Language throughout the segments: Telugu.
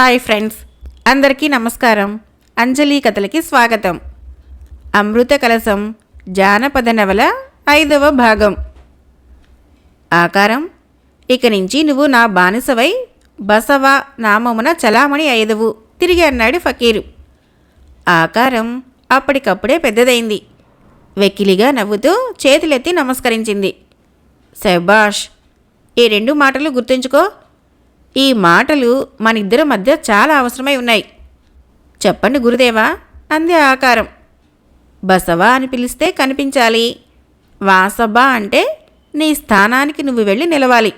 హాయ్ ఫ్రెండ్స్ అందరికీ నమస్కారం. అంజలి కథలకి స్వాగతం. అమృత కలసం జానపద నవల ఐదవ భాగం. ఆకారం ఇక నుంచి నువ్వు నా బానిసవై బసవ నామమున చలామణి ఐదవు తిరిగి అన్నాడు ఫకీరు. ఆకారం అప్పటికప్పుడే పెద్దదైంది. వెకిలిగా నవ్వుతూ చేతులెత్తి నమస్కరించింది. శబాష్ ఈ రెండు మాటలు గుర్తుంచుకో. ఈ మాటలు మన ఇద్దరి మధ్య చాలా అవసరమై ఉన్నాయి. చెప్పండి గురుదేవా అంది ఆకారం. బసవా అని పిలిస్తే కనిపించాలి. వాసబా అంటే నీ స్థానానికి నువ్వు వెళ్ళి నిలవాలి.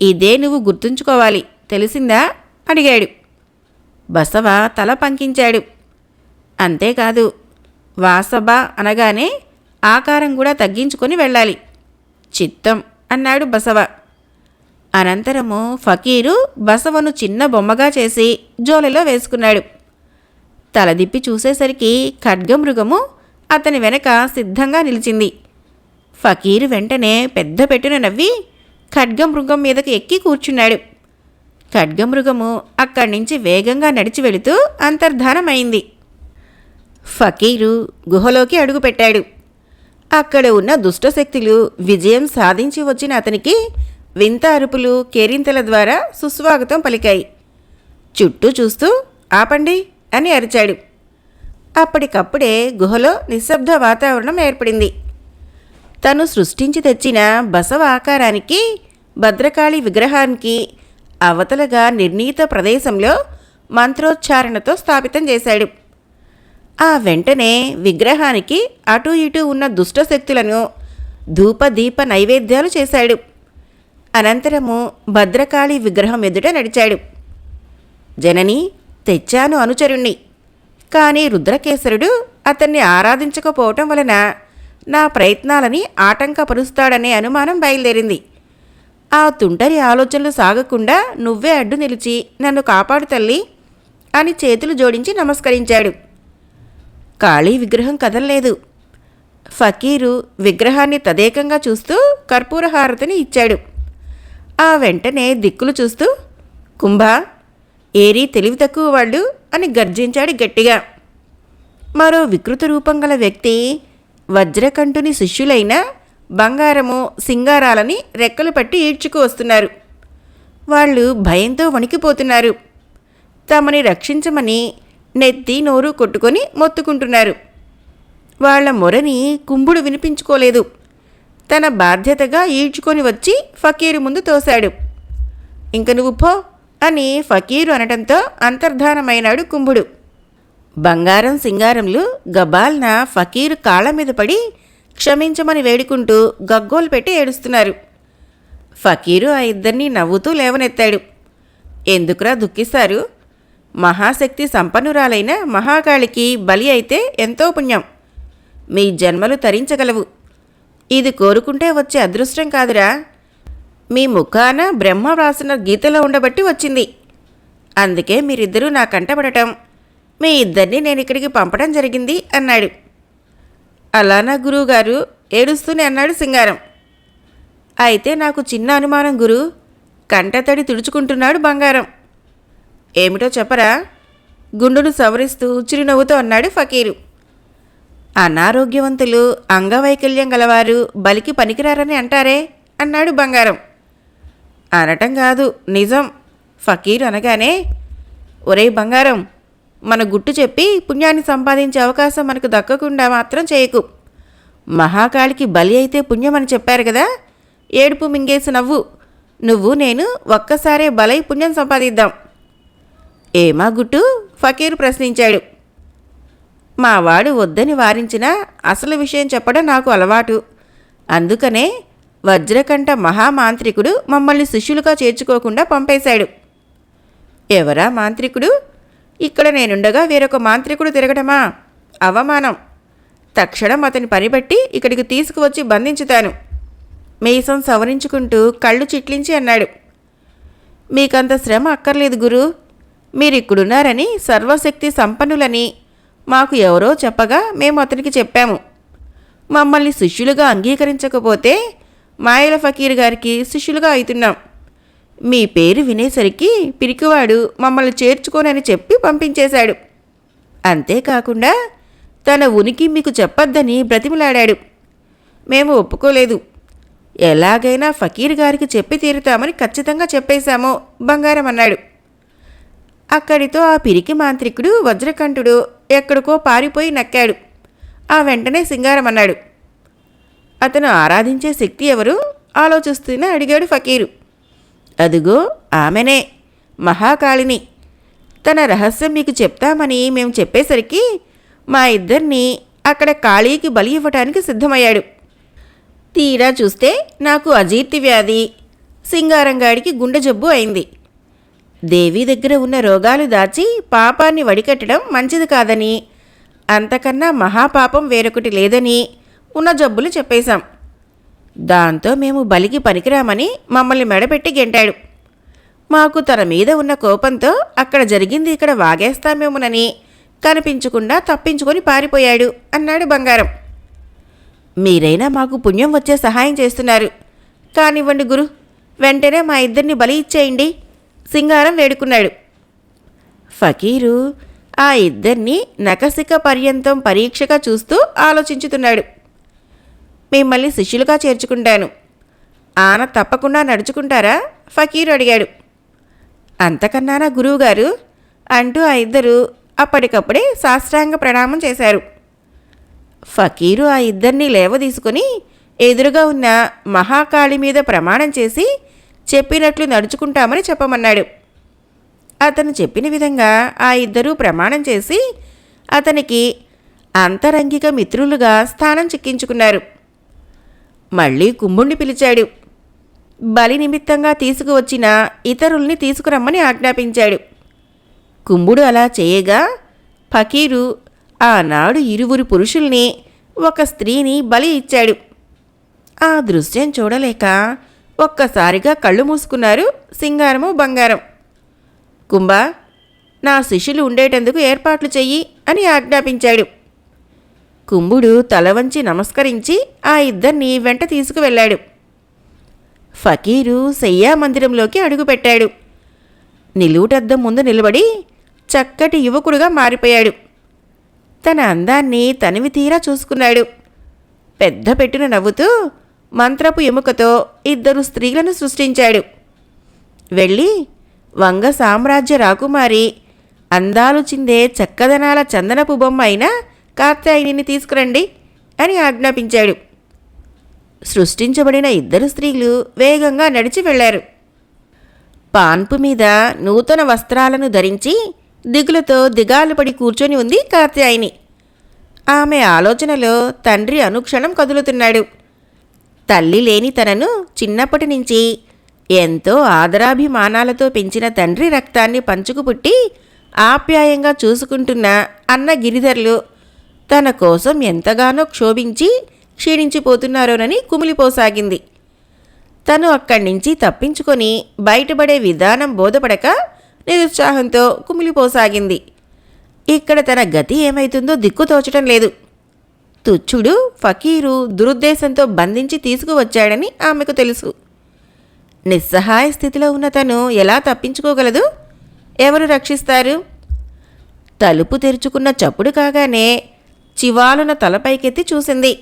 ఇదే నువ్వు గుర్తుంచుకోవాలి తెలిసిందా? అడిగాడు. బసవ తల పంకించాడు. అంతేకాదు వాసబ అనగానే ఆకారం కూడా తగ్గించుకొని వెళ్ళాలి. చిత్తం అన్నాడు బసవ. అనంతరము ఫకీరు బసవను చిన్న బొమ్మగా చేసి జోలెలో వేసుకున్నాడు. తలదిప్పి చూసేసరికి ఖడ్గమృగము అతని వెనక సిద్ధంగా నిలిచింది. ఫకీరు వెంటనే పెద్ద పెట్టున నవ్వి ఖడ్గమృగం మీదకి ఎక్కి కూర్చున్నాడు. ఖడ్గమృగము అక్కడి నుంచి వేగంగా నడిచి వెళుతూ అంతర్ధానమైంది. ఫకీరు గుహలోకి అడుగుపెట్టాడు అక్కడ ఉన్న దుష్టశక్తులు విజయం సాధించి వచ్చిన అతనికి వింత అరుపులు కేరింతల ద్వారా సుస్వాగతం పలికాయి. చుట్టూ చూస్తూ ఆపండి అని అరిచాడు. అప్పటికప్పుడే గుహలో నిశ్శబ్ద వాతావరణం ఏర్పడింది. తను సృష్టించి తెచ్చిన బసవ ఆకారానికి భద్రకాళి విగ్రహానికి అవతలగా నిర్ణీత ప్రదేశంలో మంత్రోచ్చారణతో స్థాపితం చేశాడు. ఆ వెంటనే విగ్రహానికి అటూ ఇటూ ఉన్న దుష్టశక్తులను ధూపదీప నైవేద్యాలు చేశాడు. అనంతరము భద్రకాళి విగ్రహం ఎదుట నడిచాడు. జనని తెచ్చాను అనుచరుణ్ణి. కానీ రుద్రకేశరుడు అతన్ని ఆరాధించకపోవటం వలన నా ప్రయత్నాలని ఆటంకపరుస్తాడనే అనుమానం బయలుదేరింది. ఆ తుంటరి ఆలోచనలు సాగకుండా నువ్వే అడ్డు నిలిచి నన్ను కాపాడు తల్లి అని చేతులు జోడించి నమస్కరించాడు. కాళీ విగ్రహం కదలలేదు. ఫకీరు విగ్రహాన్ని తదేకంగా చూస్తూ కర్పూర హారతిని ఇచ్చాడు. ఆ వెంటనే దిక్కులు చూస్తూ కుంభ ఏరీ తెలివి తక్కువ వాళ్ళు అని గర్జించాడు గట్టిగా. మరో వికృత రూపం గల వ్యక్తి వజ్రకంఠుని శిష్యులైన బంగారము సింగారాలని రెక్కలు పట్టి ఈడ్చుకు వస్తున్నారు. వాళ్ళు భయంతో వణికిపోతున్నారు. తమని రక్షించమని నెత్తి నోరు కొట్టుకొని మొత్తుకుంటున్నారు. వాళ్ళ మొరని కుంభుడు వినిపించుకోలేదు. తన బాధ్యతగా ఈడ్చుకొని వచ్చి ఫకీరు ముందు తోశాడు. ఇంక నువ్వు పో అని ఫకీరు అనటంతో అంతర్ధానమైనాడు కుంభుడు. బంగారం సింగారంలు గబాల్న ఫకీరు కాళ్ళ మీద పడి క్షమించమని వేడుకుంటూ గగ్గోలు పెట్టి ఏడుస్తున్నారు. ఫకీరు ఆ ఇద్దరిని నవ్వుతూ లేవనెత్తాడు. ఎందుకురా దుఃఖిస్తారు? మహాశక్తి సంపన్నురాలైన మహాకాళికి బలి అయితే ఎంతో పుణ్యం. మీ జన్మలు తరించగలవు. ఇది కోరుకుంటే వచ్చే అదృష్టం కాదురా. మీ ముఖాన బ్రహ్మ వ్రాసిన గీతలో ఉండబట్టి వచ్చింది. అందుకే మీరిద్దరూ నా కంటపడటం. మీ ఇద్దరిని నేను ఇక్కడికి పంపడం జరిగింది అన్నాడు. అలానా గురువుగారు? ఏడుస్తూనే అన్నాడు సింగారం. అయితే నాకు చిన్న అనుమానం గురు. కంటతడి తుడుచుకుంటున్నాడు బంగారం. ఏమిటో చెప్పరా? గుండును సవరిస్తూ చిరునవ్వుతో అన్నాడు ఫకీరు. అనారోగ్యవంతులు అంగవైకల్యం గలవారు బలికి పనికిరారని అంటారే? అన్నాడు బంగారం. అనటం కాదు నిజం. ఫకీర్ అనగానే ఒరే బంగారం మన గుట్టు చెప్పి పుణ్యాన్ని సంపాదించే అవకాశం మనకు దక్కకుండా మాత్రం చేయకు. మహాకాళికి బలి అయితే పుణ్యం అని చెప్పారు కదా? ఏడుపు మింగేసి నవ్వు. నువ్వు నేను ఒక్కసారే బలై పుణ్యం సంపాదిద్దాం. ఏమా గుట్టు? ఫకీర్ ప్రశ్నించాడు. మా వాడు వద్దని వారించిన అసలు విషయం చెప్పడం నాకు అలవాటు. అందుకనే వజ్రకంఠ మహామాంత్రికుడు మమ్మల్ని శిష్యులుగా చేర్చుకోకుండా పంపేశాడు. ఎవరా మాంత్రికుడు? ఇక్కడ నేనుండగా వేరొక మాంత్రికుడు తిరగడమా అవమానం. తక్షణం అతని పనిబట్టి ఇక్కడికి తీసుకువచ్చి బంధించుతాను. మీసం సవరించుకుంటూ కళ్ళు చిట్లించి అన్నాడు. మీకంత శ్రమ అక్కర్లేదు గురు. మీరిక్కడున్నారని సర్వశక్తి సంపన్నులని మాకు ఎవరో చెప్పగా మేము అతనికి చెప్పాము. మమ్మల్ని శిష్యులుగా అంగీకరించకపోతే మాయల ఫకీర్ గారికి శిష్యులుగా అవుతున్నాం మీ పేరు వినేసరికి పిరికివాడు మమ్మల్ని చేర్చుకోనని చెప్పి పంపించేశాడు. అంతేకాకుండా తన ఉనికి మీకు చెప్పొద్దని బ్రతిమలాడాడు. మేము ఒప్పుకోలేదు. ఎలాగైనా ఫకీర్ గారికి చెప్పి తీరుతామని ఖచ్చితంగా చెప్పేశాము బంగారం అన్నాడు. అక్కడితో ఆ పిరికి మాంత్రికుడు వజ్రకంఠుడు ఎక్కడికో పారిపోయి నక్కాడు. ఆ వెంటనే సింగారం అన్నాడు. అతను ఆరాధించే శక్తి ఎవరు? ఆలోచిస్తూనే అడిగాడు ఫకీరు. అదుగో ఆమెనే మహాకాళిని. తన రహస్యం మీకు చెప్తామని మేము చెప్పేసరికి మా ఇద్దరిని అక్కడ కాళీకి బలి ఇవ్వటానికి సిద్ధమయ్యాడు. తీరా చూస్తే నాకు అజీర్తి వ్యాధి సింగారంగాడికి గుండె జబ్బు అయింది. దేవి దగ్గర ఉన్న రోగాలు దాచి పాపాన్ని వడికట్టడం మంచిది కాదని. అంతకన్నా మహాపాపం వేరొకటి లేదని ఉన్న జబ్బులు చెప్పేశాం. దాంతో మేము బలికి పనికిరామని మమ్మల్ని మెడపెట్టి గెంటాడు. మాకు తన మీద ఉన్న కోపంతో అక్కడ జరిగింది ఇక్కడ వాగేస్తామేమోనని కనిపించకుండా తప్పించుకొని పారిపోయాడు అన్నాడు బంగారం. మీరైనా మాకు పుణ్యం వచ్చే సహాయం చేస్తున్నారు. కానివ్వండి గురు వెంటనే మా ఇద్దరిని బలి ఇచ్చేయండి. సింగారం వేడుకున్నాడు. ఫకీరు ఆ ఇద్దరిని నకసిక పర్యంతం పరీక్షగా చూస్తూ ఆలోచించుతున్నాడు. మిమ్మల్ని శిష్యులుగా చేర్చుకుంటాను. ఆన తప్పకుండా నడుచుకుంటారా? ఫకీరు అడిగాడు. అంతకన్నానా గురువుగారు? అంటూ ఆ ఇద్దరు అప్పటికప్పుడే సాష్టాంగ ప్రణామం చేశారు. ఫకీరు ఆ ఇద్దరిని లేవదీసుకుని ఎదురుగా ఉన్న మహాకాళి మీద ప్రమాణం చేసి చెప్పినట్లు నడుచుకుంటామని చెప్పమన్నాడు. అతను చెప్పిన విధంగా ఆ ఇద్దరూ ప్రమాణం చేసి అతనికి అంతరంగిక మిత్రులుగా స్థానం చిక్కించుకున్నారు. మళ్ళీ కుంభుణ్ణి పిలిచాడు. బలి నిమిత్తంగా తీసుకువచ్చిన ఇతరుల్ని తీసుకురమ్మని ఆజ్ఞాపించాడు. కుంభుడు అలా చేయగా ఫకీరు ఆనాడు ఇరువురు పురుషుల్ని ఒక స్త్రీని బలి ఇచ్చాడు. ఆ దృశ్యం చూడలేక ఒక్కసారిగా కళ్ళు మూసుకున్నారు సింగారము బంగారం. కుంభ నా శిష్యులు ఉండేటందుకు ఏర్పాట్లు చెయ్యి అని ఆజ్ఞాపించాడు. కుంభుడు తల వంచి నమస్కరించి ఆ ఇద్దరిని వెంట తీసుకువెళ్ళాడు. ఫకీరు శయ్యా మందిరంలోకి అడుగుపెట్టాడు. నిలువుటద్దం ముందు నిలబడి చక్కటి యువకుడుగా మారిపోయాడు. తన అందాన్ని తనివి తీరా చూసుకున్నాడు. పెద్ద పెట్టున నవ్వుతూ మంత్రపు ఎముకతో ఇద్దరు స్త్రీలను సృష్టించాడు. వెళ్ళి వంగ సామ్రాజ్య రాకుమారి అందాలు చిందే చక్కదనాల చందనపు బొమ్మ అయిన కాత్యాయిని తీసుకురండి అని ఆజ్ఞాపించాడు. సృష్టించబడిన ఇద్దరు స్త్రీలు వేగంగా నడిచి వెళ్ళారు పాన్పు మీద నూతన వస్త్రాలను ధరించి దిగులతో దిగాలు పడి కూర్చొని ఉంది కాత్యాయిని. ఆమె ఆలోచనలో తండ్రి అనుక్షణం కదులుతున్నాడు. తల్లి లేని తనను చిన్నప్పటి నుంచి ఎంతో ఆదరాభిమానాలతో పెంచిన తండ్రి రక్తాన్ని పంచుకు పుట్టి ఆప్యాయంగా చూసుకుంటున్న అన్న గిరిధర్లు తన కోసం ఎంతగానో క్షోభించి క్షీణించిపోతున్నారోనని కుమిలిపోసాగింది. తను అక్కడి నుంచి తప్పించుకొని బయటపడే విధానం బోధపడక నిరుత్సాహంతో కుమిలిపోసాగింది. ఇక్కడ తన గతి ఏమైతుందో దిక్కు తోచటం లేదు. తుచ్చుడు ఫకీరు దురుద్దేశంతో బంధించి తీసుకువచ్చాడని ఆమెకు తెలుసు. నిస్సహాయ స్థితిలో ఉన్న తను ఎలా తప్పించుకోగలదు? ఎవరు రక్షిస్తారు? తలుపు తెరుచుకున్న చప్పుడు కాగానే చివాలున తలపైకెత్తి చూసింది.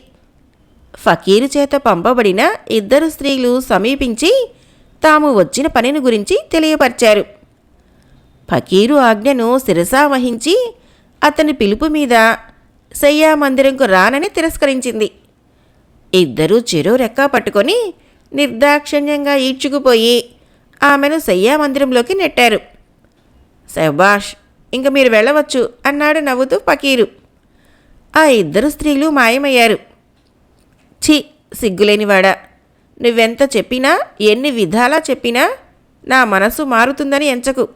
ఫకీరు చేత పంపబడిన ఇద్దరు స్త్రీలు సమీపించి తాము వచ్చిన పనిని గురించి తెలియపరిచారు. ఫకీరు ఆజ్ఞను శిరసా వహించి అతని పిలుపు మీద శయ్యా మందిరంకు రానని తిరస్కరించింది. ఇద్దరూ చెరో రెక్కా పట్టుకొని నిర్దాక్షిణ్యంగా ఈడ్చుకుపోయి ఆమెను శయ్యా మందిరంలోకి నెట్టారు. శబాష్ ఇంక మీరు వెళ్ళవచ్చు అన్నాడు నవ్వుతూ ఫకీరు. ఆ ఇద్దరు స్త్రీలు మాయమయ్యారు. ఛీ సిగ్గులేనివాడా నువ్వెంత చెప్పినా ఎన్ని విధాలా చెప్పినా నా మనసు మారుతుందని ఎంచకు.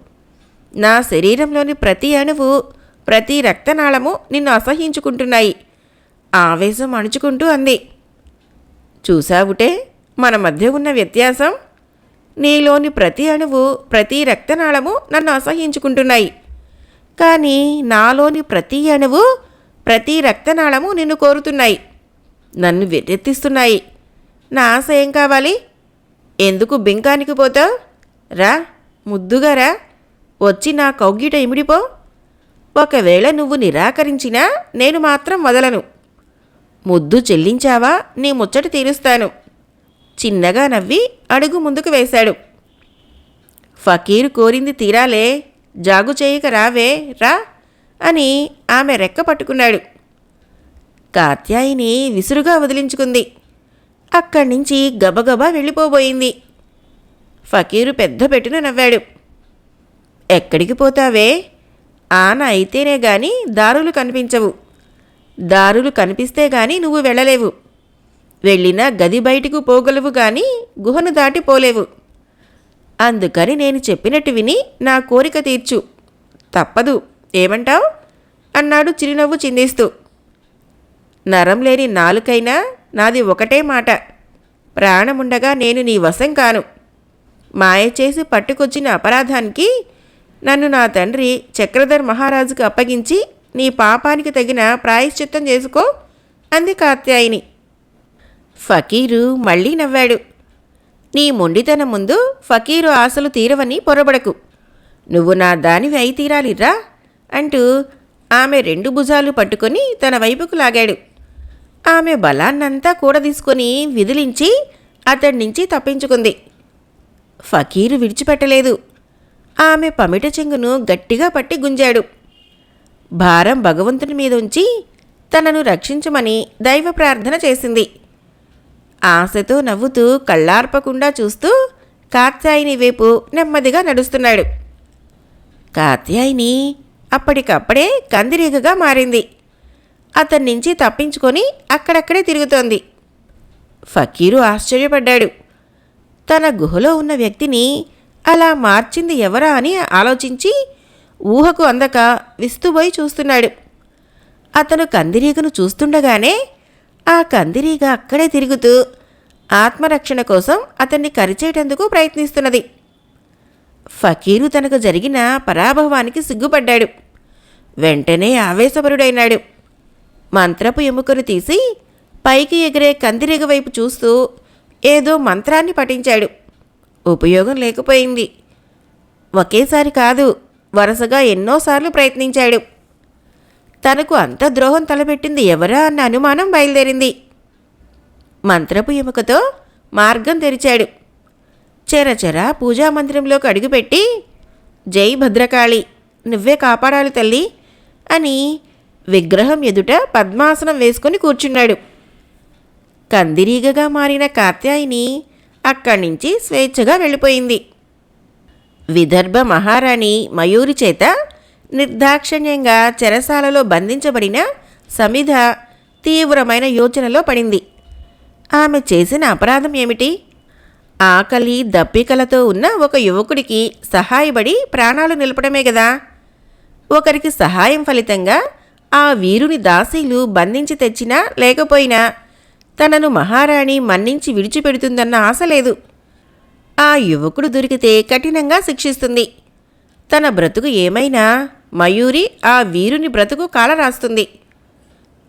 నా శరీరంలోని ప్రతి అణువు ప్రతి రక్తనాళము నిన్ను అసహించుకుంటున్నాయి ఆవేశం అణుచుకుంటూ అంది. చూసావుటే మన మధ్య ఉన్న వ్యత్యాసం? నీలోని ప్రతి అణువు ప్రతి రక్తనాళము నన్ను అసహించుకుంటున్నాయి కానీ నాలోని ప్రతి అణువు ప్రతి రక్తనాళము నిన్ను కోరుతున్నాయి. నన్ను వెర్రెత్తిస్తున్నాయి. నా ఆశ ఏం కావాలి? ఎందుకు బింకానికి పోతావు? రా ముద్దుగా రా. వచ్చి నా కౌగిట ఇమిడిపో. ఒకవేళ నువ్వు నిరాకరించినా నేను మాత్రం వదలను. ముద్దు చెల్లించావా? నీ ముచ్చట తీరుస్తాను. చిన్నగా నవ్వి అడుగు ముందుకు వేశాడు. ఫకీరు కోరింది తీరాలే జాగు చేయక రావే రా అని ఆమె రెక్క పట్టుకున్నాడు. కాత్యాయిని విసురుగా వదిలించుకుంది. అక్కడి నుంచి గబగబా వెళ్ళిపోబోయింది. ఫకీరు పెద్ద పెట్టున నవ్వాడు. ఎక్కడికి పోతావే? ఆన అయితేనే గాని దారులు కనిపించవు. దారులు కనిపిస్తే గాని నువ్వు వెళ్ళలేవు. వెళ్ళినా గది బయటకు పోగలవు గాని గుహను దాటిపోలేవు అందుకని నేను చెప్పినట్టు విని నా కోరిక తీర్చు. తప్పదు. ఏమంటావు? అన్నాడు చిరునవ్వు చిందిస్తూ. నరం లేని నాలుకైనా నాది ఒకటే మాట. ప్రాణముండగా నేను నీ వశం కాను. మాయ చేసి పట్టుకొచ్చిన అపరాధానికి నన్ను నా తండ్రి చక్రధర్ మహారాజుకు అప్పగించి నీ పాపానికి తగిన ప్రాయశ్చిత్తం చేసుకో అంది కాత్యాయిని. ఫకీరు మళ్ళీ నవ్వాడు. నీ మొండితనం ముందు ఫకీరు ఆశలు తీరవని పొరబడకు. నువ్వు నా దానివి అయి తీరాలిరా అంటూ ఆమె రెండు భుజాలు పట్టుకొని తన వైపుకు లాగాడు. ఆమె బలాన్నంతా కూడదీసుకొని విదిలించి అతడి నుంచి తప్పించుకుంది. ఫకీరు విడిచిపెట్టలేదు. ఆమె పమిట చెంగును గట్టిగా పట్టి గుంజాడు. భారం భగవంతుని మీద ఉంచి తనను రక్షించమని దైవ ప్రార్థన చేసింది. ఆశతో నవ్వుతూ కళ్ళార్పకుండా చూస్తూ కాత్యాయిని వైపు నెమ్మదిగా నడుస్తున్నాడు. కాత్యాయిని అప్పటికప్పుడే కందిరీగగా మారింది. అతని నుంచి తప్పించుకొని అక్కడక్కడే తిరుగుతోంది. ఫకీరు ఆశ్చర్యపడ్డాడు. తన గుహలో ఉన్న వ్యక్తిని అలా మార్చింది ఎవరా అని ఆలోచించి ఊహకు అందక విస్తుపోయి చూస్తున్నాడు. అతను కందిరీగను చూస్తుండగానే ఆ కందిరీగ అక్కడే తిరుగుతూ ఆత్మరక్షణ కోసం అతన్ని కరిచేటందుకు ప్రయత్నిస్తున్నది. ఫకీరు తనకు జరిగిన పరాభవానికి సిగ్గుపడ్డాడు. వెంటనే ఆవేశపరుడైనాడు మంత్రపు ఎముకను తీసి పైకి ఎగిరే కందిరీగ వైపు చూస్తూ ఏదో మంత్రాన్ని పఠించాడు. ఉపయోగం లేకపోయింది. ఒకేసారి కాదు వరుసగా ఎన్నోసార్లు ప్రయత్నించాడు. తనకు అంత ద్రోహం తలపెట్టింది ఎవరా అన్న అనుమానం బయలుదేరింది. మంత్రపు ఎముకతో మార్గం తెరిచాడు. చెరచెర పూజా మందిరంలోకి అడుగుపెట్టి జై భద్రకాళి నువ్వే కాపాడాలి తల్లి అని విగ్రహం ఎదుట పద్మాసనం వేసుకుని కూర్చున్నాడు. కందిరీగగా మారిన కాత్యాయిని అక్కడి నుంచి స్వేచ్ఛగా వెళ్ళిపోయింది. విదర్భ మహారాణి మయూరి చేత నిర్దాక్షిణ్యంగా చెరసాలలో బంధించబడిన సమిధ తీవ్రమైన యోచనలో పడింది. ఆమె చేసిన అపరాధం ఏమిటి? ఆకలి దప్పికలతో ఉన్న ఒక యువకుడికి సహాయపడి ప్రాణాలు నిలపడమే కదా ఒకరికి సహాయం ఫలితంగా ఆ వీరుని దాసీలు బంధించి తెచ్చినా లేకపోయినా తనను మహారాణి మన్నించి విడిచిపెడుతుందన్న ఆశ లేదు. ఆ యువకుడు దొరికితే కఠినంగా శిక్షిస్తుంది. తన బ్రతుకు ఏమైనా మయూరి ఆ వీరుని బ్రతుకు కాలరాస్తుంది.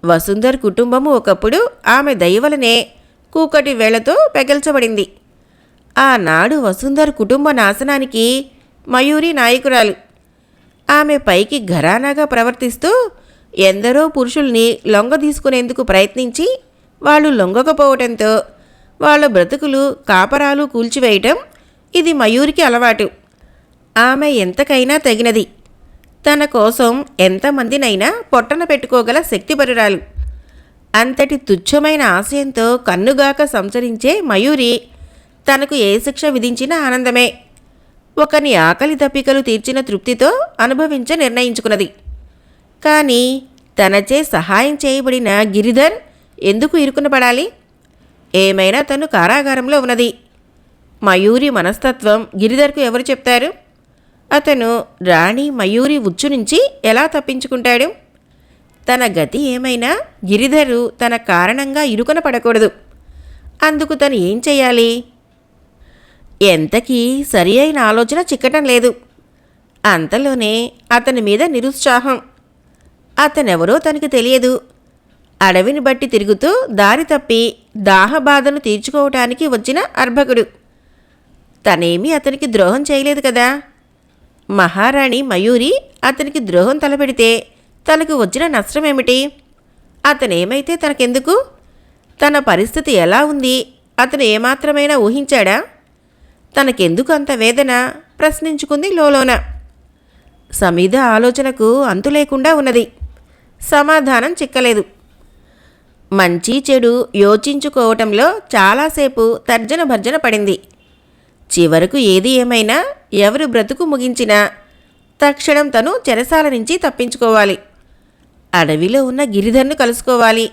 వసుంధర్ కుటుంబము ఒకప్పుడు ఆమె దయవలనే కూకటి వేళతో పెగల్చబడింది. ఆనాడు వసుంధర్ కుటుంబ నాశనానికి మయూరి నాయకురాలు. ఆమె పైకి ఘరానాగా ప్రవర్తిస్తూ ఎందరో పురుషుల్ని లొంగ తీసుకునేందుకు ప్రయత్నించి వాళ్ళు లొంగకపోవటంతో వాళ్ళ బ్రతుకులు కాపరాలు కూల్చివేయటం ఇది మయూరికి అలవాటు. ఆమె ఎంతకైనా తగినది. తన కోసం ఎంతమందినైనా పొట్టన పెట్టుకోగల శక్తిపరురాలు అంతటి తుచ్చమైన ఆశయంతో కన్నుగాక సంచరించే మయూరి తనకు ఏ శిక్ష విధించినా ఆనందమే. ఒకని ఆకలి తప్పికలు తీర్చిన తృప్తితో అనుభవించ నిర్ణయించుకున్నది. కానీ తనచే సహాయం చేయబడిన గిరిధర్ ఎందుకు ఇరుకున పడాలి? ఏమైనా తను కారాగారంలో ఉన్నది. మయూరి మనస్తత్వం గిరిధర్కు ఎవరు చెప్తారు? అతను రాణి మయూరి ఉచ్చు నుంచి ఎలా తప్పించుకుంటాడు? తన గతి ఏమైనా గిరిధరు తన కారణంగా ఇరుకున పడకూడదు. అందుకు తను ఏం చేయాలి ఎంతకీ సరి అయిన ఆలోచన చిక్కటం లేదు. అంతలోనే అతని మీద నిరుత్సాహం. అతనెవరో తనకు తెలియదు. అడవిని బట్టి తిరుగుతూ దారి తప్పి దాహబాధను తీర్చుకోవటానికి వచ్చిన అర్భకుడు. తనేమీ అతనికి ద్రోహం చేయలేదు కదా? మహారాణి మయూరి అతనికి ద్రోహం తలపెడితే తనకు వచ్చిన నష్టమేమిటి? అతనేమైతే తనకెందుకు? తన పరిస్థితి ఎలా ఉంది? అతను ఏమాత్రమైనా ఊహించాడా? తనకెందుకు అంత వేదన? ప్రశ్నించుకుంది లోలోన. సమీద ఆలోచనకు అంతు లేకుండా ఉన్నది. సమాధానం చిక్కలేదు. మంచి చెడు యోచించుకోవటంలో చాలాసేపు తర్జన భర్జన పడింది. చివరకు ఏది ఏమైనా ఎవరు బ్రతుకు ముగించినా తక్షణం తను చెరసాల నుంచి తప్పించుకోవాలి. అడవిలో ఉన్న గిరిధర్ను కలుసుకోవాలి.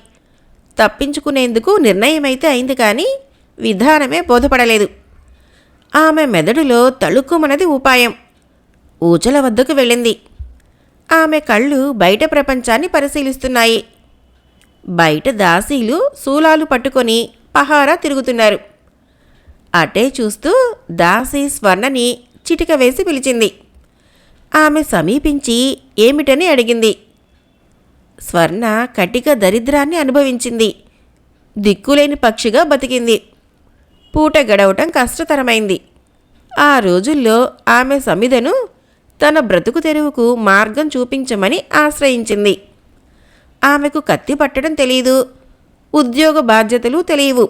తప్పించుకునేందుకు నిర్ణయమైతే అయింది కానీ విధానమే బోధపడలేదు. ఆమె మెదడులో తళుక్కుమన్నది ఉపాయం ఊచల వద్దకు వెళ్ళింది. ఆమె కళ్ళు బయట ప్రపంచాన్ని పరిశీలిస్తున్నాయి. బయట దాసీలు శూలాలు పట్టుకొని పహారా తిరుగుతున్నారు. అటే చూస్తూ దాసి స్వర్ణని చిటిక వేసి పిలిచింది. ఆమె సమీపించి ఏమిటని అడిగింది. స్వర్ణ కటిక దరిద్రాన్ని అనుభవించింది. దిక్కులేని పక్షిగా బతికింది. పూట గడవటం కష్టతరమైంది. ఆ రోజుల్లో ఆమె సమిధను తన బ్రతుకు తెరువుకు మార్గం చూపించమని ఆశ్రయించింది. ఆమెకు కత్తి పట్టడం తెలియదు ఉద్యోగ బాధ్యతలు తెలియవు.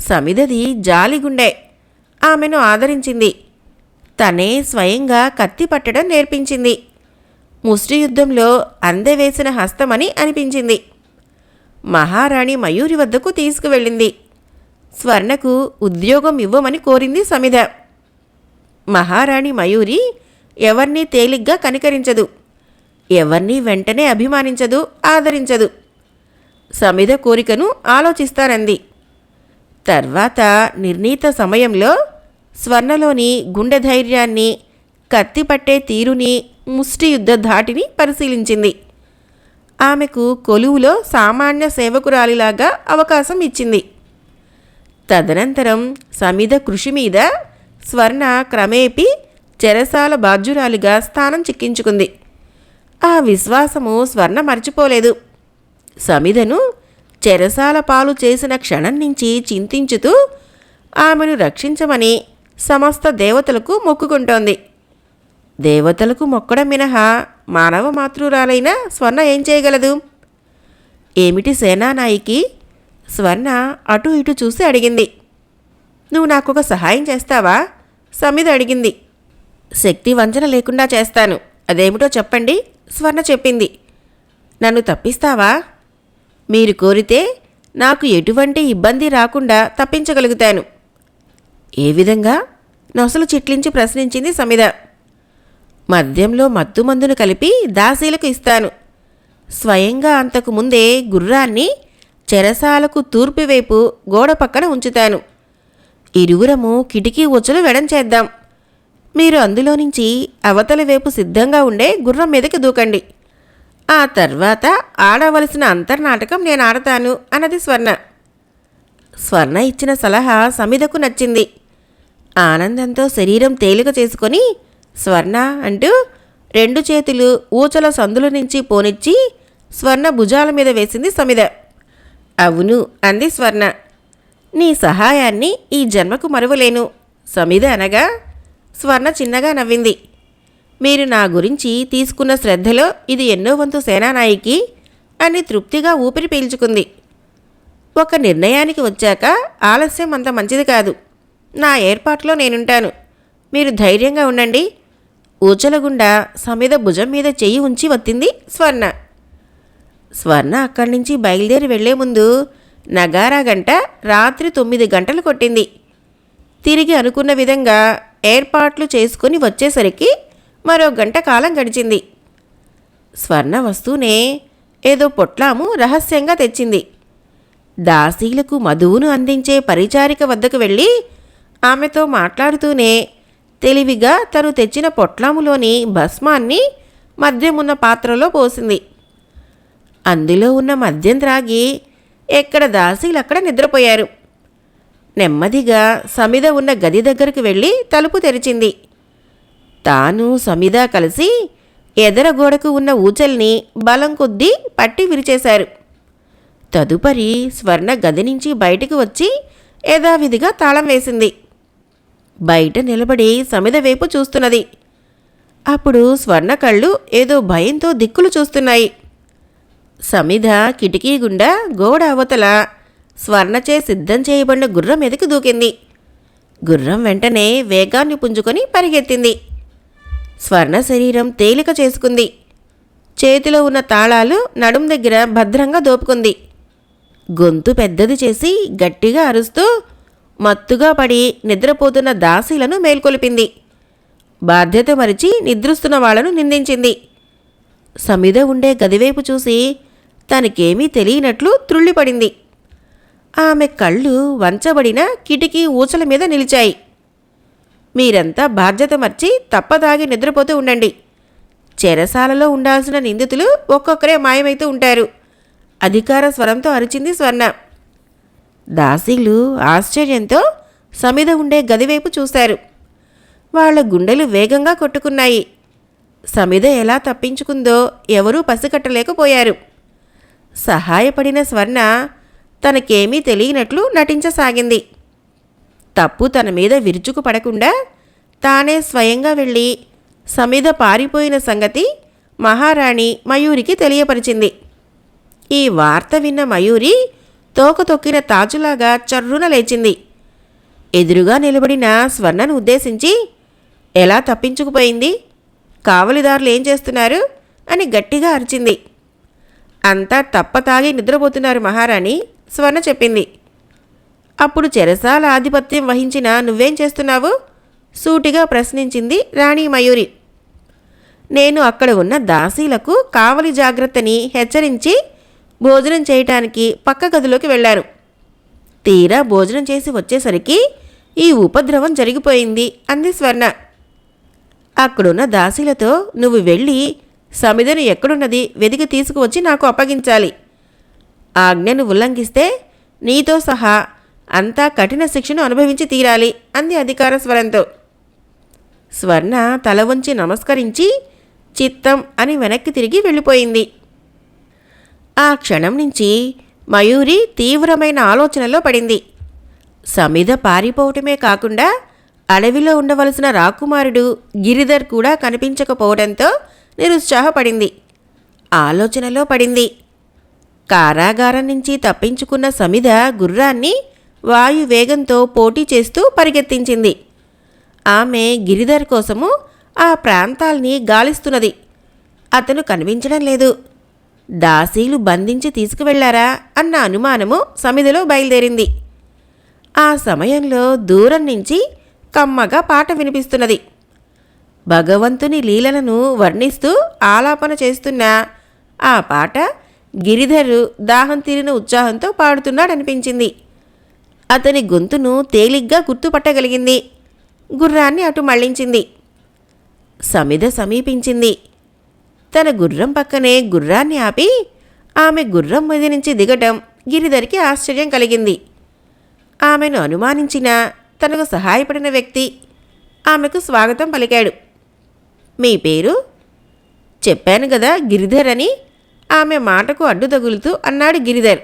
సమిదది జాలిగుండె. ఆమెను ఆదరించింది. తనే స్వయంగా కత్తి పట్టడం నేర్పించింది. ముష్టి యుద్ధంలో అందవేసిన హస్తమని అనిపించింది. మహారాణి మయూరి వద్దకు తీసుకువెళ్ళింది. స్వర్ణకు ఉద్యోగం ఇవ్వమని కోరింది సమిధ. మహారాణి మయూరి ఎవరినీ తేలిగ్గా కనికరించదు. ఎవరినీ వెంటనే అభిమానించదు ఆదరించదు. సమిధ కోరికను ఆలోచిస్తానంది తర్వాత నిర్ణీత సమయంలో స్వర్ణలోని గుండె ధైర్యాన్ని కత్తిపట్టే తీరుని ముష్టి యుద్ధ ధాటిని పరిశీలించింది. ఆమెకు కొలువులో సామాన్య సేవకురాలిలాగా అవకాశం ఇచ్చింది. తదనంతరం సమిధ కృషి మీద స్వర్ణ క్రమేపీ చెరసాల బాధ్యురాలిగా స్థానం చిక్కించుకుంది. ఆ విశ్వాసము స్వర్ణ మర్చిపోలేదు. సమిధను చెరసాల పాలు చేసిన క్షణం నుంచి చింతించుతూ ఆమెను రక్షించమని సమస్త దేవతలకు మొక్కుకుంటోంది. దేవతలకు మొక్కడం మినహా మానవ మాతృరాలైన స్వర్ణ ఏం చేయగలదు? ఏమిటి సేనానాయికి? స్వర్ణ అటు ఇటు చూసి అడిగింది. నువ్వు నాకొక సహాయం చేస్తావా? సమిధ అడిగింది. శక్తి వంచన లేకుండా చేస్తాను. అదేమిటో చెప్పండి. స్వర్ణ చెప్పింది. నన్ను తప్పిస్తావా? మీరు కోరితే నాకు ఎటువంటి ఇబ్బంది రాకుండా తప్పించగలుగుతాను. ఏ విధంగా? నొసలు చిట్లించి ప్రశ్నించింది సమిద మద్యంలో మత్తుమందును కలిపి దాసీలకు ఇస్తాను. స్వయంగా అంతకు ముందే గుర్రాన్ని చెరసాలకు తూర్పువైపు గోడ పక్కన ఉంచుతాను. ఇరువురము కిటికీ ఉచ్చులు వెడం చేద్దాం. మీరు అందులో నుంచి అవతలి వైపు సిద్ధంగా ఉండే గుర్రం మీదకి దూకండి. ఆ తర్వాత ఆడవలసిన అంతర్నాటకం నేను ఆడతాను అన్నది స్వర్ణ. స్వర్ణ ఇచ్చిన సలహా సమిధకు నచ్చింది. ఆనందంతో శరీరం తేలిక చేసుకొని స్వర్ణ అంటూ రెండు చేతులు ఊచల సందుల నుంచి పోనిచ్చి స్వర్ణ భుజాల మీద వేసింది సమిధ అవును అంది స్వర్ణ. నీ సహాయాన్ని ఈ జన్మకు మరువలేను. సమిధ అనగా స్వర్ణ చిన్నగా నవ్వింది. మీరు నా గురించి తీసుకున్న శ్రద్ధలో ఇది ఎన్నో వంతు సేనానాయికి అని తృప్తిగా ఊపిరి పీల్చుకుంది. ఒక నిర్ణయానికి వచ్చాక ఆలస్యం అంత మంచిది కాదు. నా ఏర్పాట్లో నేనుంటాను. మీరు ధైర్యంగా ఉండండి. ఊచలగుండా సమిద భుజం మీద చెయ్యి ఉంచి వత్తింది స్వర్ణ. స్వర్ణ అక్కడి నుంచి బయలుదేరి వెళ్ళే ముందు నగారా గంట రాత్రి తొమ్మిది గంటలు కొట్టింది. తిరిగి అనుకున్న విధంగా ఏర్పాట్లు చేసుకుని వచ్చేసరికి మరో గంట కాలం గడిచింది. స్వర్ణ వస్తూనే ఏదో పొట్లాము రహస్యంగా తెచ్చింది. దాసీలకు మధువును అందించే పరిచారిక వద్దకు వెళ్ళి ఆమెతో మాట్లాడుతూనే తెలివిగా తను తెచ్చిన పొట్లాములోని భస్మాన్ని మద్యమున్న పాత్రలో పోసింది. అందులో ఉన్న మద్యం త్రాగి ఎక్కడ దాసీలు అక్కడ నిద్రపోయారు. నెమ్మదిగా సమిద ఉన్న గది దగ్గరకు వెళ్ళి తలుపు తెరిచింది. తాను సమిద కలిసి ఎదర గోడకు ఉన్న ఊచల్ని బలం కొద్దీ పట్టి విరిచేశారు. తదుపరి స్వర్ణ గది నుంచి బయటికి వచ్చి యథావిధిగా తాళం వేసింది. బయట నిలబడి సమిద వైపు చూస్తున్నది. అప్పుడు స్వర్ణ కళ్ళు ఏదో భయంతో దిక్కులు చూస్తున్నాయి. సమిధ కిటికీ గుండా గోడ అవతల స్వర్ణచే సిద్ధం చేయబడిన గుర్రం మీదకి దూకింది. గుర్రం వెంటనే వేగాన్ని పుంజుకొని పరిగెత్తింది. స్వర్ణ శరీరం తేలిక చేసుకుంది. చేతిలో ఉన్న తాళాలు నడుం దగ్గర భద్రంగా దోపుకుంది. గొంతు పెద్దది చేసి గట్టిగా అరుస్తూ మత్తుగా పడి నిద్రపోతున్న దాసీలను మేల్కొలిపింది. బాధ్యత మరిచి నిద్రిస్తున్న వాళ్ళను నిందించింది. సమిద ఉండే గదివైపు చూసి తనకేమీ తెలియనట్లు త్రుళ్ళిపడింది. ఆమె కళ్ళు వంచబడిన కిటికీ ఊచల మీద నిలిచాయి. మీరంతా బాధ్యత మర్చి తప్పదాగి నిద్రపోతూ ఉండండి. చెరసాలలో ఉండాల్సిన నిందితులు ఒక్కొక్కరే మాయమైతూ ఉంటారు. అధికార స్వరంతో అరిచింది స్వర్ణ. దాసీలు ఆశ్చర్యంతో సమిద ఉండే గదివైపు చూశారు. వాళ్ళ గుండెలు వేగంగా కొట్టుకున్నాయి. సమిద ఎలా తప్పించుకుందో ఎవరూ పసికట్టలేకపోయారు. సహాయపడిన స్వర్ణ తనకేమీ తెలియనట్లు నటించసాగింది. తప్పు తన మీద విరుచుకు పడకుండా తానే స్వయంగా వెళ్ళి సమిద పారిపోయిన సంగతి మహారాణి మయూరికి తెలియపరిచింది. ఈ వార్త విన్న మయూరి తోక తొక్కిన తాజులాగా చర్రున లేచింది. ఎదురుగా నిలబడిన స్వర్ణను ఉద్దేశించి ఎలా తప్పించుకుపోయింది? కావలిదారులు ఏం చేస్తున్నారు? అని గట్టిగా అరిచింది. అంతా తప్పతాగి నిద్రపోతున్నారు మహారాణి. స్వర్ణ చెప్పింది. అప్పుడు చెరసాల ఆధిపత్యం వహించిన నువ్వేం చేస్తున్నావు? సూటిగా ప్రశ్నించింది రాణి మయూరి. నేను అక్కడ ఉన్న దాసీలకు కావలి జాగ్రత్తని హెచ్చరించి భోజనం చేయటానికి పక్క గదిలోకి వెళ్ళాను. తీరా భోజనం చేసి వచ్చేసరికి ఈ ఉపద్రవం జరిగిపోయింది అంది స్వర్ణ. అక్కడున్న దాసీలతో నువ్వు వెళ్ళి సమిధను ఎక్కడున్నది వెతికి తీసుకువచ్చి నాకు అప్పగించాలి. ఆజ్ఞను ఉల్లంఘిస్తే నీతో సహా అంతా కఠిన శిక్షను అనుభవించి తీరాలి అంది అధికార స్వరంతో. స్వర్ణ తల వంచి నమస్కరించి చిత్తం అని వెనక్కి తిరిగి వెళ్ళిపోయింది. ఆ క్షణం నుంచి మయూరి తీవ్రమైన ఆలోచనలో పడింది. సమిధ పారిపోవటమే కాకుండా అడవిలో ఉండవలసిన రాకుమారుడు గిరిధర్ కూడా కనిపించకపోవడంతో నిరుత్సాహపడింది. ఆలోచనలో పడింది కారాగారం నుంచి తప్పించుకున్న సమిధ గుర్రాన్ని వాయు వేగంతో పోటీ చేస్తూ పరిగెత్తించింది. ఆమె గిరిధర్ కోసము ఆ ప్రాంతాల్ని గాలిస్తున్నది. అతను కనిపించడం లేదు. దాసీలు బంధించి తీసుకువెళ్ళారా అన్న అనుమానము సమిధిలో బయలుదేరింది. ఆ సమయంలో దూరం నుంచి కమ్మగా పాట వినిపిస్తున్నది. భగవంతుని లీలలను వర్ణిస్తూ ఆలాపన చేస్తున్న ఆ పాట గిరిధరు దాహం తీరిన ఉత్సాహంతో పాడుతున్నాడనిపించింది. అతని గొంతును తేలిగ్గా గుర్తుపట్టగలిగింది. గుర్రాన్ని అటు మళ్ళించింది. సమిధ సమీపించింది. తన గుర్రం పక్కనే గుర్రాన్ని ఆపి ఆమె గుర్రం మీద నుంచి దిగటం గిరిధరికి ఆశ్చర్యం కలిగింది. ఆమెను అనుమానించిన తనకు సహాయపడిన వ్యక్తి ఆమెకు స్వాగతం పలికాడు. మీ పేరు? చెప్పాను కదా గిరిధర్ అని ఆమె మాటకు అడ్డు తగులుతూ అన్నాడు గిరిధర్.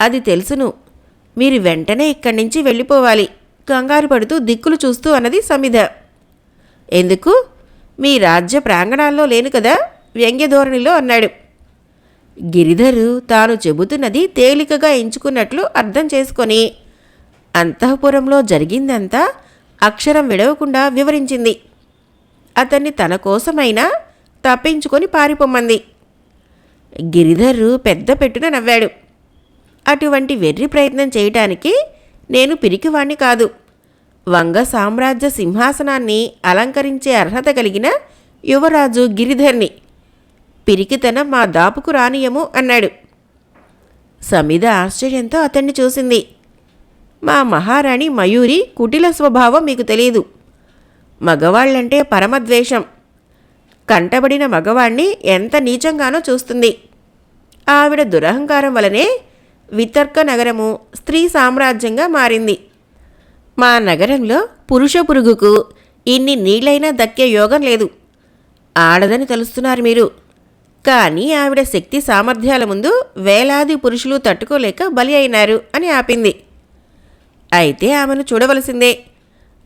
అది తెలుసును. మీరు వెంటనే ఇక్కడి నుంచి వెళ్ళిపోవాలి. కంగారు పడుతూ దిక్కులు చూస్తూ అన్నది సమిధ. ఎందుకు? మీ రాజ్య ప్రాంగణాల్లో లేను కదా? వ్యంగ్య ధోరణిలో అన్నాడు. గిరిధరు తాను చెబుతున్నది తేలికగా ఎంచుకున్నట్లు అర్థం చేసుకొని అంతఃపురంలో జరిగిందంతా అక్షరం విడవకుండా వివరించింది. అతన్ని తన కోసమైనా తప్పించుకొని పారిపోమ్మంది. గిరిధర్రు పెద్ద పెట్టున నవ్వాడు. అటువంటి వెర్రి ప్రయత్నం చేయటానికి నేను పిరికివాణ్ణి కాదు. వంగ సామ్రాజ్య సింహాసనాన్ని అలంకరించే అర్హత కలిగిన యువరాజు గిరిధర్ని. పిరికితనం మా దాపుకు రానియము అన్నాడు. సమిద ఆశ్చర్యంతో అతన్ని చూసింది. మా మహారాణి మయూరి కుటిల స్వభావం మీకు తెలియదు. మగవాళ్ళంటే పరమద్వేషం. కంటబడిన మగవాణ్ణి ఎంత నీచంగానో చూస్తుంది. ఆవిడ దురహంకారం వలనే వితర్క నగరము స్త్రీ సామ్రాజ్యంగా మారింది. మా నగరంలో పురుష పురుగుకు ఇన్ని నీళ్ళైనా దక్కే యోగం లేదు. ఆడదని తలుస్తున్నారు మీరు. కానీ ఆవిడ శక్తి సామర్థ్యాల ముందు వేలాది పురుషులు తట్టుకోలేక బలి అయినారు అని ఆపింది. అయితే ఆమెను చూడవలసిందే.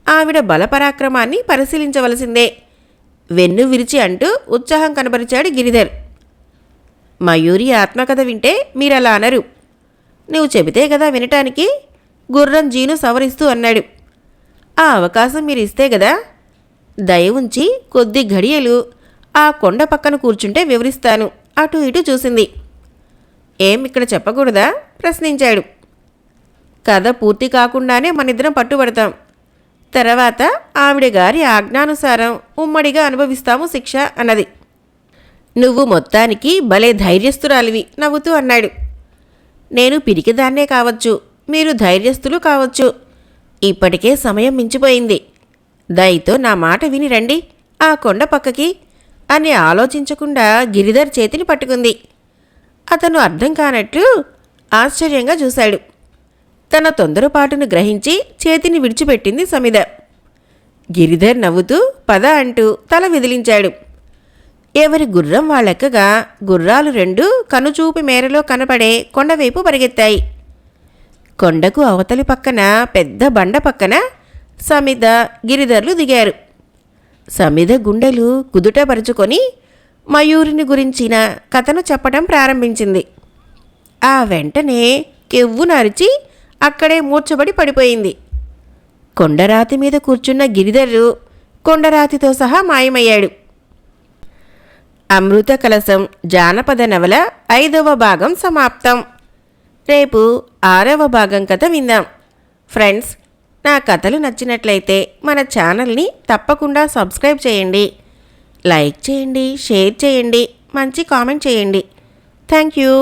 ఆవిడ బలపరాక్రమాన్ని పరిశీలించవలసిందే. వెన్ను విరిచి అంటూ ఉత్సాహం కనబరిచాడు గిరిధర్. మయూరి ఆత్మకథ వింటే మీరలా అనరు. నువ్వు చెబితే కదా వినటానికి గుర్రం జీను సవరిస్తూ అన్నాడు. ఆ అవకాశం మీరు ఇస్తే కదా దయ ఉంచి కొద్ది ఘడియలు ఆ కొండ పక్కన కూర్చుంటే వివరిస్తాను. అటు ఇటు చూసింది. ఏం ఇక్కడ చెప్పకూడదా? ప్రశ్నించాడు. కథ పూర్తి కాకుండానే మనిద్దరం పట్టుబడతాం. తర్వాత ఆవిడ గారి ఆజ్ఞానుసారం ఉమ్మడిగా అనుభవిస్తాము శిక్ష అన్నది. నువ్వు మొత్తానికి భలే ధైర్యస్తురాలివి నవ్వుతూ అన్నాడు. నేను పిరికిదాన్నే కావచ్చు మీరు ధైర్యస్తులు కావచ్చు. ఇప్పటికే సమయం మించిపోయింది. దయతో నా మాట విని రండి ఆ కొండ పక్కకి అని ఆలోచించకుండా గిరిధర్ చేతిని పట్టుకుంది. అతను అర్థం కానట్లు ఆశ్చర్యంగా చూశాడు. తన తొందరపాటును గ్రహించి చేతిని విడిచిపెట్టింది సమిద గిరిధర్ నవ్వుతూ పద అంటూ తల విదిలించాడు. ఎవరి గుర్రం వాళ్ళెక్కగా? గుర్రాలు రెండు కనుచూపు మేరలో కనపడే కొండవైపు పరిగెత్తాయి. కొండకు అవతలి పక్కన పెద్ద బండ పక్కన సమిద గిరిధర్లు దిగారు. సమిద గుండెలు కుదుటపరుచుకొని మయూరిని గురించిన కథను చెప్పడం ప్రారంభించింది. ఆ వెంటనే కెవ్వు నరిచి అక్కడే మూర్చబడి పడిపోయింది. కొండరాతి మీద కూర్చున్న గిరిధర్రు కొండరాతితో సహా మాయమయ్యాడు. అమృత కలసం జానపద నవల ఐదవ భాగం సమాప్తం. రేపు ఆరవ భాగం కథ విందాం. ఫ్రెండ్స్ నా కథలు నచ్చినట్లయితే మన ఛానల్ని తప్పకుండా సబ్స్క్రైబ్ చేయండి. లైక్ చేయండి షేర్ చేయండి మంచి కామెంట్ చేయండి. Thank you.